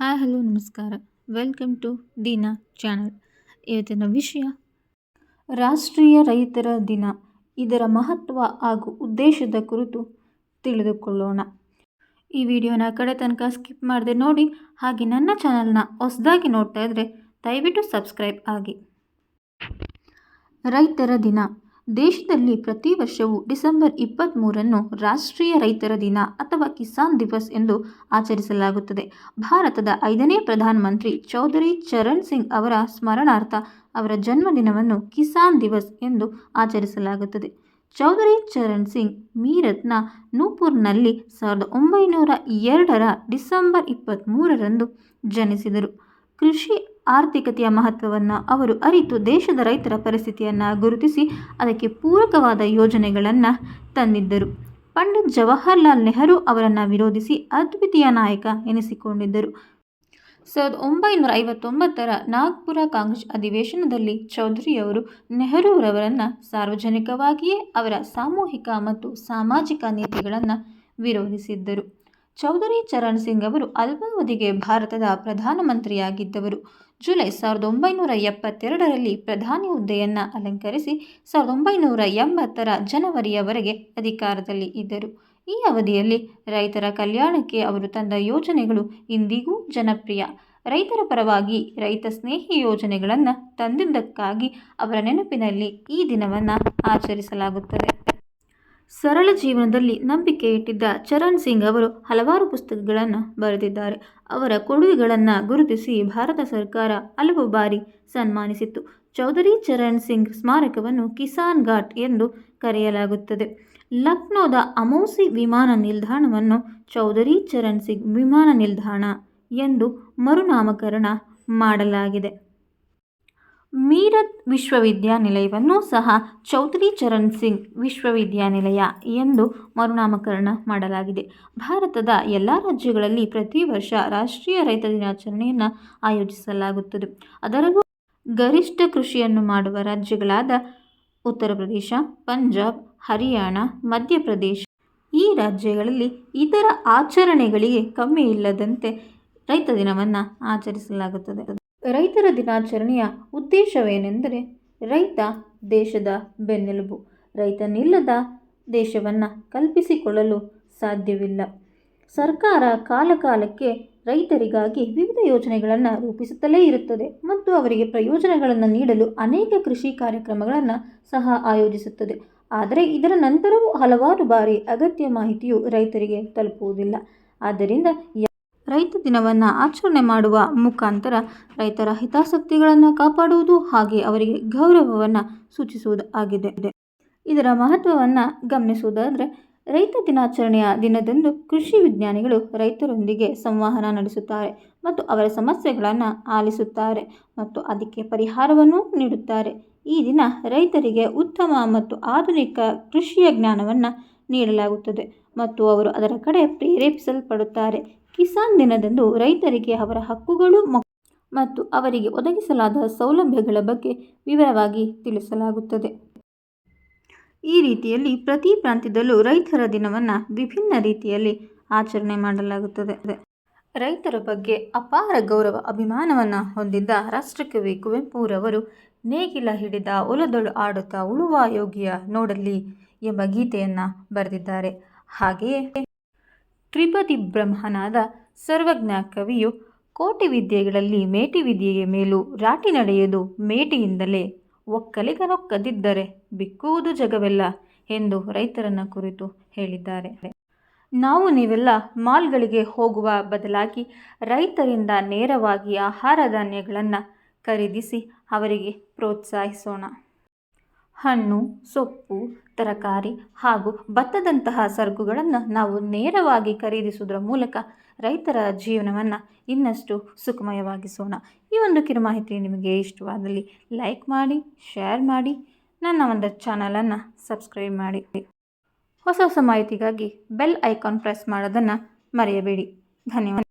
Hi, hello, ನಮಸ್ಕಾರ. Welcome to Deena channel. ಇವತ್ತಿನ ವಿಷಯ, ರಾಷ್ಟ್ರೀಯ ರೈತರ ದಿನ. ಇದರ ಮಹತ್ವ ಹಾಗೂ ಉದ್ದೇಶದ ಕುರಿತು ತಿಳಿದುಕೊಳ್ಳೋಣ. ಈ ವಿಡಿಯೋನ ಕಡೆ ತನಕ ಸ್ಕಿಪ್ ಮಾಡದೆ ನೋಡಿ, ಹಾಗೆ ನನ್ನ ಚಾನಲ್ನ ಹೊಸದಾಗಿ ನೋಡ್ತಾ ಇದ್ದರೆ ದಯವಿಟ್ಟು ಸಬ್ಸ್ಕ್ರೈಬ್ ಆಗಿ. ರೈತರ ದಿನ. ದೇಶದಲ್ಲಿ ಪ್ರತಿ ವರ್ಷವೂ ಡಿಸೆಂಬರ್ ಇಪ್ಪತ್ತ್ಮೂರನ್ನು ರಾಷ್ಟ್ರೀಯ ರೈತರ ದಿನ ಅಥವಾ ಕಿಸಾನ್ ದಿವಸ್ ಎಂದು ಆಚರಿಸಲಾಗುತ್ತದೆ. ಭಾರತದ ಐದನೇ ಪ್ರಧಾನಮಂತ್ರಿ ಚೌಧರಿ ಚರಣ್ ಸಿಂಗ್ ಅವರ ಸ್ಮರಣಾರ್ಥ ಅವರ ಜನ್ಮದಿನವನ್ನು ಕಿಸಾನ್ ದಿವಸ್ ಎಂದು ಆಚರಿಸಲಾಗುತ್ತದೆ. ಚೌಧರಿ ಚರಣ್ ಸಿಂಗ್ ಮೀರತ್ನ ನೂಪುರ್ನಲ್ಲಿ ಸಾವಿರದ ಒಂಬೈನೂರ ಎರಡರ ಡಿಸೆಂಬರ್ ಇಪ್ಪತ್ತ್ಮೂರರಂದು ಜನಿಸಿದರು. ಕೃಷಿ ಆರ್ಥಿಕತೆಯ ಮಹತ್ವವನ್ನು ಅವರು ಅರಿತು ದೇಶದ ರೈತರ ಪರಿಸ್ಥಿತಿಯನ್ನು ಗುರುತಿಸಿ ಅದಕ್ಕೆ ಪೂರಕವಾದ ಯೋಜನೆಗಳನ್ನು ತಂದಿದ್ದರು. ಪಂಡಿತ್ ಜವಾಹರ್ಲಾಲ್ ನೆಹರು ಅವರನ್ನು ವಿರೋಧಿಸಿ ಅದ್ವಿತೀಯ ನಾಯಕ ಎನಿಸಿಕೊಂಡಿದ್ದರು. ಸಾವಿರದ ಒಂಬೈನೂರ ಐವತ್ತೊಂಬತ್ತರ ನಾಗ್ಪುರ ಕಾಂಗ್ರೆಸ್ ಅಧಿವೇಶನದಲ್ಲಿ ಚೌಧರಿಯವರು ನೆಹರೂರವರನ್ನು ಸಾರ್ವಜನಿಕವಾಗಿಯೇ ಅವರ ಸಾಮೂಹಿಕ ಮತ್ತು ಸಾಮಾಜಿಕ ನೀತಿಗಳನ್ನು ವಿರೋಧಿಸಿದ್ದರು. ಚೌಧರಿ ಚರಣ್ ಸಿಂಗ್ ಅವರು ಅಲ್ಪಾವಧಿಗೆ ಭಾರತದ ಪ್ರಧಾನಮಂತ್ರಿಯಾಗಿದ್ದವರು. ಜುಲೈ ಸಾವಿರದ ಒಂಬೈನೂರ ಎಪ್ಪತ್ತೆರಡರಲ್ಲಿ ಪ್ರಧಾನಿ ಹುದ್ದೆಯನ್ನು ಅಲಂಕರಿಸಿ ಸಾವಿರದ ಒಂಬೈನೂರ ಎಂಬತ್ತರ ಜನವರಿಯವರೆಗೆ ಅಧಿಕಾರದಲ್ಲಿ ಇದ್ದರು. ಈ ಅವಧಿಯಲ್ಲಿ ರೈತರ ಕಲ್ಯಾಣಕ್ಕೆ ಅವರು ತಂದ ಯೋಜನೆಗಳು ಇಂದಿಗೂ ಜನಪ್ರಿಯ. ರೈತರ ಪರವಾಗಿ ರೈತ ಸ್ನೇಹಿ ಯೋಜನೆಗಳನ್ನು ತಂದಿದ್ದಕ್ಕಾಗಿ ಅವರ ನೆನಪಿನಲ್ಲಿ ಈ ದಿನವನ್ನು ಆಚರಿಸಲಾಗುತ್ತದೆ. ಸರಳ ಜೀವನದಲ್ಲಿ ನಂಬಿಕೆ ಇಟ್ಟಿದ್ದ ಚರಣ್ ಸಿಂಗ್ ಅವರು ಹಲವಾರು ಪುಸ್ತಕಗಳನ್ನು ಬರೆದಿದ್ದಾರೆ. ಅವರ ಕೊಡುಗೆಗಳನ್ನು ಗುರುತಿಸಿ ಭಾರತ ಸರ್ಕಾರ ಹಲವು ಬಾರಿ ಸನ್ಮಾನಿಸಿತ್ತು. ಚೌಧರಿ ಚರಣ್ ಸಿಂಗ್ ಸ್ಮಾರಕವನ್ನು ಕಿಸಾನ್ ಘಾಟ್ ಎಂದು ಕರೆಯಲಾಗುತ್ತದೆ. ಲಕ್ನೋದ ಅಮೌಸಿ ವಿಮಾನ ನಿಲ್ದಾಣವನ್ನು ಚೌಧರಿ ಚರಣ್ ಸಿಂಗ್ ವಿಮಾನ ನಿಲ್ದಾಣ ಎಂದು ಮರುನಾಮಕರಣ ಮಾಡಲಾಗಿದೆ. ಮೀರತ್ ವಿಶ್ವವಿದ್ಯಾನಿಲಯವನ್ನು ಸಹ ಚೌಧರಿ ಚರಣ್ ಸಿಂಗ್ ವಿಶ್ವವಿದ್ಯಾನಿಲಯ ಎಂದು ಮರುನಾಮಕರಣ ಮಾಡಲಾಗಿದೆ. ಭಾರತದ ಎಲ್ಲ ರಾಜ್ಯಗಳಲ್ಲಿ ಪ್ರತಿ ವರ್ಷ ರಾಷ್ಟ್ರೀಯ ರೈತ ದಿನಾಚರಣೆಯನ್ನು ಆಯೋಜಿಸಲಾಗುತ್ತದೆ. ಅದರಲ್ಲೂ ಗರಿಷ್ಠ ಕೃಷಿಯನ್ನು ಮಾಡುವ ರಾಜ್ಯಗಳಾದ ಉತ್ತರ ಪ್ರದೇಶ, ಪಂಜಾಬ್, ಹರಿಯಾಣ, ಮಧ್ಯಪ್ರದೇಶ. ಈ ರಾಜ್ಯಗಳಲ್ಲಿ ಇತರ ಆಚರಣೆಗಳಿಗೆ ಕಮ್ಮಿ ಇಲ್ಲದಂತೆ ರೈತ ದಿನವನ್ನು ಆಚರಿಸಲಾಗುತ್ತದೆ. ರೈತರ ದಿನಾಚರಣೆಯ ಉದ್ದೇಶವೇನೆಂದರೆ ರೈತ ದೇಶದ ಬೆನ್ನೆಲುಬು. ರೈತನಿಲ್ಲದ ದೇಶವನ್ನು ಕಲ್ಪಿಸಿಕೊಳ್ಳಲು ಸಾಧ್ಯವಿಲ್ಲ. ಸರ್ಕಾರ ಕಾಲಕಾಲಕ್ಕೆ ರೈತರಿಗಾಗಿ ವಿವಿಧ ಯೋಜನೆಗಳನ್ನು ರೂಪಿಸುತ್ತಲೇ ಇರುತ್ತದೆ ಮತ್ತು ಅವರಿಗೆ ಪ್ರಯೋಜನಗಳನ್ನು ನೀಡಲು ಅನೇಕ ಕೃಷಿ ಕಾರ್ಯಕ್ರಮಗಳನ್ನು ಸಹ ಆಯೋಜಿಸುತ್ತದೆ. ಆದರೆ ಇದರ ನಂತರವೂ ಹಲವಾರು ಬಾರಿ ಅಗತ್ಯ ಮಾಹಿತಿಯು ರೈತರಿಗೆ ತಲುಪುವುದಿಲ್ಲ. ಆದ್ದರಿಂದ ರೈತ ದಿನವನ್ನು ಆಚರಣೆ ಮಾಡುವ ಮುಖಾಂತರ ರೈತರ ಹಿತಾಸಕ್ತಿಗಳನ್ನು ಕಾಪಾಡುವುದು ಹಾಗೆ ಅವರಿಗೆ ಗೌರವವನ್ನು ಸೂಚಿಸುವುದು ಆಗಿದೆ ಇದರ ಮಹತ್ವವನ್ನು ಗಮನಿಸುವುದಾದರೆ, ರೈತ ದಿನಾಚರಣೆಯ ದಿನದಂದು ಕೃಷಿ ವಿಜ್ಞಾನಿಗಳು ರೈತರೊಂದಿಗೆ ಸಂವಹನ ನಡೆಸುತ್ತಾರೆ ಮತ್ತು ಅವರ ಸಮಸ್ಯೆಗಳನ್ನು ಆಲಿಸುತ್ತಾರೆ ಮತ್ತು ಅದಕ್ಕೆ ಪರಿಹಾರವನ್ನು ನೀಡುತ್ತಾರೆ. ಈ ದಿನ ರೈತರಿಗೆ ಉತ್ತಮ ಮತ್ತು ಆಧುನಿಕ ಕೃಷಿಯ ಜ್ಞಾನವನ್ನು ನೀಡಲಾಗುತ್ತದೆ ಮತ್ತು ಅವರು ಅದರ ಕಡೆ ಪ್ರೇರೇಪಿಸಲ್ಪಡುತ್ತಾರೆ. ಕಿಸಾನ್ ದಿನದಂದು ರೈತರಿಗೆ ಅವರ ಹಕ್ಕುಗಳು ಮತ್ತು ಅವರಿಗೆ ಒದಗಿಸಲಾದ ಸೌಲಭ್ಯಗಳ ಬಗ್ಗೆ ವಿವರವಾಗಿ ತಿಳಿಸಲಾಗುತ್ತದೆ. ಈ ರೀತಿಯಲ್ಲಿ ಪ್ರತಿ ಪ್ರಾಂತ್ಯದಲ್ಲೂ ರೈತರ ದಿನವನ್ನು ವಿಭಿನ್ನ ರೀತಿಯಲ್ಲಿ ಆಚರಣೆ ಮಾಡಲಾಗುತ್ತದೆ. ರೈತರ ಬಗ್ಗೆ ಅಪಾರ ಗೌರವ ಅಭಿಮಾನವನ್ನು ಹೊಂದಿದ್ದ ರಾಷ್ಟ್ರಕವಿ ಕುವೆಂಪುರವರು ನೇಗಿಲ ಹಿಡಿದ ಒಲದೊಳು ಆಡುತ್ತಾ ಉಳುವ ಯೋಗಿಯ ನೋಡಲಿ ಎಂಬ ಗೀತೆಯನ್ನು ಬರೆದಿದ್ದಾರೆ. ಹಾಗೆಯೇ ತ್ರಿಪದಿ ಬ್ರಹ್ಮನಾದ ಸರ್ವಜ್ಞ ಕವಿಯು ಕೋಟಿ ವಿದ್ಯೆಗಳಲ್ಲಿ ಮೇಟಿ ವಿದ್ಯೆಯ ಮೇಲೂ ರಾಟಿ ನಡೆಯದು ಮೇಟಿಯಿಂದಲೇ. ಒಕ್ಕಲಿಗನೊಕ್ಕದಿದ್ದರೆ ಬಿಕ್ಕುವುದು ಜಗವೆಲ್ಲ ಎಂದು ರೈತರನ್ನ ಕುರಿತು ಹೇಳಿದ್ದಾರೆ. ನಾವು ನೀವೆಲ್ಲ ಮಾಲ್ಗಳಿಗೆ ಹೋಗುವ ಬದಲಾಗಿ ರೈತರಿಂದ ನೇರವಾಗಿ ಆಹಾರ ಧಾನ್ಯಗಳನ್ನು ಖರೀದಿಸಿ ಅವರಿಗೆ ಪ್ರೋತ್ಸಾಹಿಸೋಣ. ಹಣ್ಣು, ಸೊಪ್ಪು, ತರಕಾರಿ ಹಾಗೂ ಭತ್ತದಂತಹ ಸರಕುಗಳನ್ನು ನಾವು ನೇರವಾಗಿ ಖರೀದಿಸುವುದರ ಮೂಲಕ ರೈತರ ಜೀವನವನ್ನು ಇನ್ನಷ್ಟು ಸುಖಮಯವಾಗಿಸೋಣ. ಈ ಒಂದು ಕಿರು ಮಾಹಿತಿ ನಿಮಗೆ ಇಷ್ಟವಾದಲ್ಲಿ ಲೈಕ್ ಮಾಡಿ, ಶೇರ್ ಮಾಡಿ, ನನ್ನ ಒಂದು ಚಾನಲನ್ನು ಸಬ್ಸ್ಕ್ರೈಬ್ ಮಾಡಿ. ಹೊಸ ಹೊಸ ಮಾಹಿತಿಗಾಗಿ ಬೆಲ್ ಐಕಾನ್ ಪ್ರೆಸ್ ಮಾಡೋದನ್ನು ಮರೆಯಬೇಡಿ. ಧನ್ಯವಾದ.